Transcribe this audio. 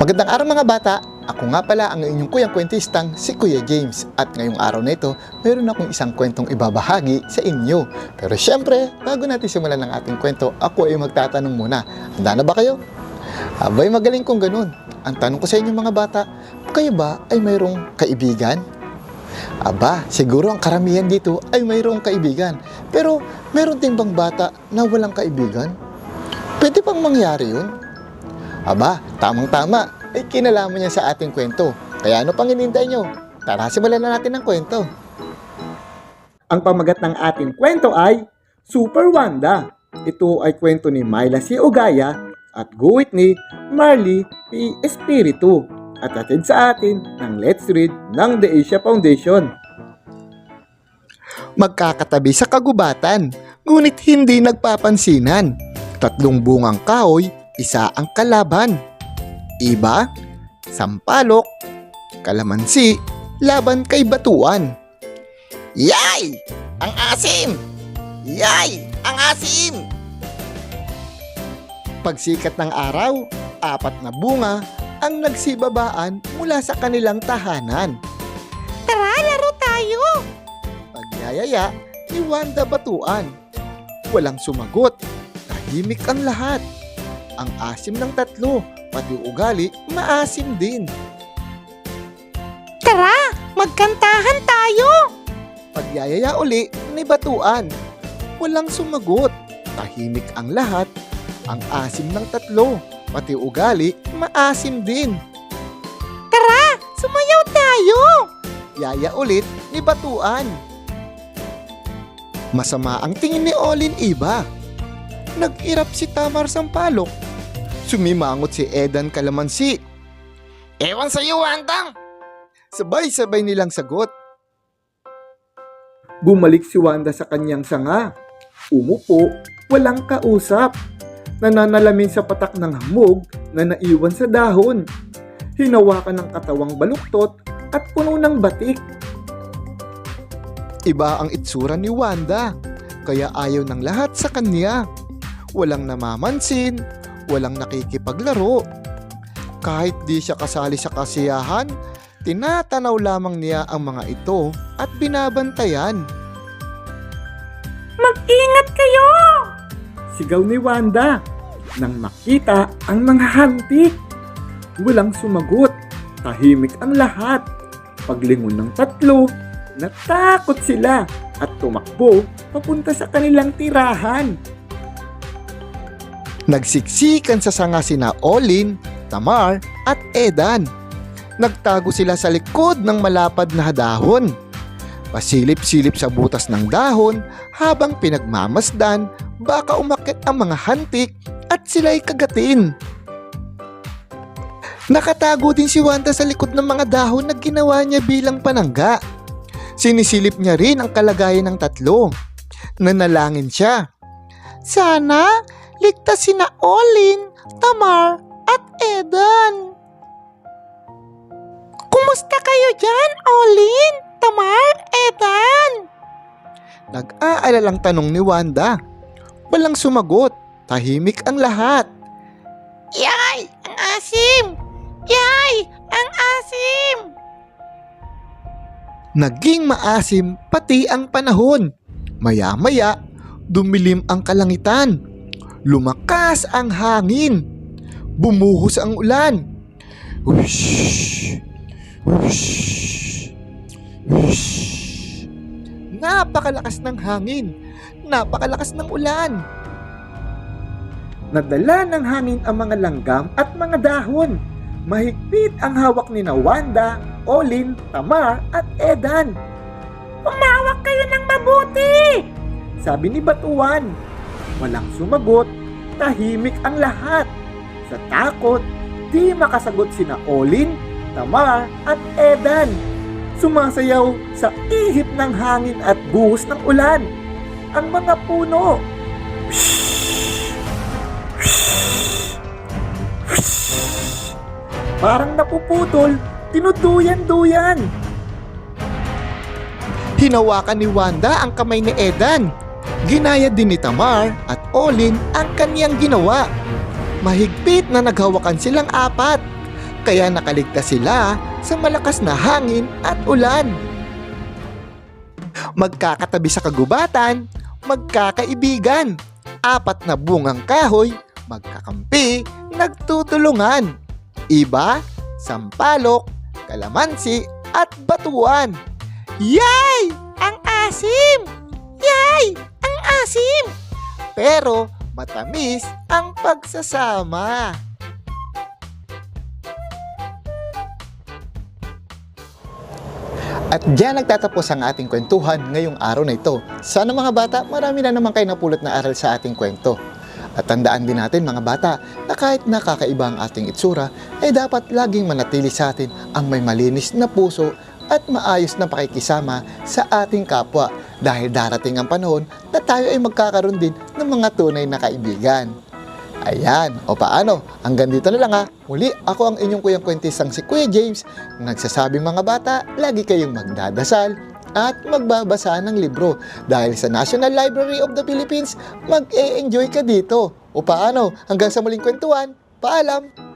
Magandang araw mga bata! Ako nga pala ang inyong kuyang kwentistang si Kuya James at ngayong araw na ito, mayroon akong isang kwentong ibabahagi sa inyo. Pero syempre, bago natin simulan ang ating kwento, ako ay magtatanong muna. Handa na ba kayo? Abay, magaling kong ganun. Ang tanong ko sa inyo mga bata, kayo ba ay mayroong kaibigan? Aba, siguro ang karamihan dito ay mayroong kaibigan. Pero meron din bang bata na walang kaibigan? Pwede bang mangyari yun? Aba, tamang-tama. Ay kinalaman niya sa ating kwento. Kaya ano pang hinintay nyo? Tara, simulan na natin ang kwento. Ang pamagat ng ating kwento ay Super Wanda. Ito ay kwento ni Myla C. Ogaya at guhit ni Marley P. Espiritu at atid sa atin ng Let's Read ng The Asia Foundation. Magkakatabi sa kagubatan, ngunit hindi nagpapansinan. Tatlong bungang kahoy, isa ang kalaban. Iba, sampalok, kalamansi, laban kay batuan. Yay! Ang asim! Yay! Ang asim! Pagsikat ng araw, apat na bunga ang nagsibabaan mula sa kanilang tahanan. Tara, laro tayo! Pagyayaya ni Wanda Batuan. Walang sumagot, tahimik ang lahat. Ang asim ng tatlo, pati ugali, maasim din. Tara, magkantahan tayo! Pagyayaya uli ni Batuan. Walang sumagot, tahimik ang lahat. Ang asim ng tatlo, pati ugali, maasim din. Tara, sumayaw tayo! Yaya ulit ni Batuan. Masama ang tingin ni Olin Iba. Nag-irap si Tamar Sampalok. Sumimangot si Edan Kalamansi. Ewan sa iyo, Wandang! Sabay-sabay nilang sagot. Bumalik si Wanda sa kanyang sanga. Umupo, walang kausap. Nananalamin sa patak ng hamog na naiwan sa dahon. Hinawakan ng katawang baluktot at puno ng batik. Iba ang itsura ni Wanda, kaya ayaw ng lahat sa kanya. Walang namamansin, walang nakikipaglaro. Kahit di siya kasali sa kasiyahan, tinatanaw lamang niya ang mga ito at binabantayan. Mag-ingat kayo! Sigaw ni Wanda nang makita ang mga hantik. Walang sumagot, tahimik ang lahat. Paglingon ng tatlo, natakot sila at tumakbo papunta sa kanilang tirahan. Nagsiksikan sa sanga sina Olin, Tamar at Edan. Nagtago sila sa likod ng malapad na dahon. Pasilip-silip sa butas ng dahon habang pinagmamasdan baka umakit ang mga hantik at sila'y kagatin. Nakatago din si Wanda sa likod ng mga dahon na ginawa niya bilang panangga. Sinisilip niya rin ang kalagayan ng tatlo. Nanalangin siya. Sana ligtas sina Olin, Tamar at Edan. Kumusta kayo dyan, Olin, Tamar, Edan? Nag-aalalang tanong ni Wanda. Walang sumagot. Tahimik ang lahat. Yay! Ang asim! Yay! Ang asim! Naging maasim pati ang panahon. Maya-maya, dumilim ang kalangitan. Lumakas ang hangin. Bumuhos ang ulan. Whoosh! Whoosh! Whoosh! Napakalakas ng hangin. Napakalakas ng ulan. Nadala ng hangin ang mga langgam at mga dahon. Mahigpit ang hawak ni Wanda, Olin, Tamar at Edan. Umawak kayo ng mabuti! Sabi ni Batuan. Walang sumagot, tahimik ang lahat. Sa takot, di makasagot sina Olin, Tamar at Edan. Sumasayaw sa ihip ng hangin at buhos ng ulan. Ang mga puno. Parang napuputol, tinuduyan-duyan. Hinawakan ni Wanda ang kamay ni Edan. Ginaya din ni Tamar at Olin ang kaniyang ginawa. Mahigpit na naghawakan silang apat. Kaya nakaligtas sila sa malakas na hangin at ulan. Magkakatabi sa kagubatan, magkakaibigan. Apat na bungang kahoy, magkakampi, nagtutulungan. Iba, sampalok, kalamansi, at batuan. Yay! Ang asim! Yay! Ang asim! Pero matamis ang pagsasama. At diyan nagtatapos ang ating kwentuhan ngayong araw na ito. Sana mga bata, marami na naman kayo napulot na aral sa ating kwento. At tandaan din natin mga bata na kahit nakakaiba ang ating itsura, ay dapat laging manatili sa atin ang may malinis na puso at maayos na pakikisama sa ating kapwa dahil darating ang panahon na tayo ay magkakaroon din ng mga tunay na kaibigan. Ayan, o paano? Hanggang dito na lang ha. Muli, ako ang inyong kuyang kwentistang si Kuya James. Nagsasabing mga bata, lagi kayong magdadasal at magbabasa ng libro. Dahil sa National Library of the Philippines, mag-e-enjoy ka dito. O paano? Hanggang sa muling kwentuhan, paalam!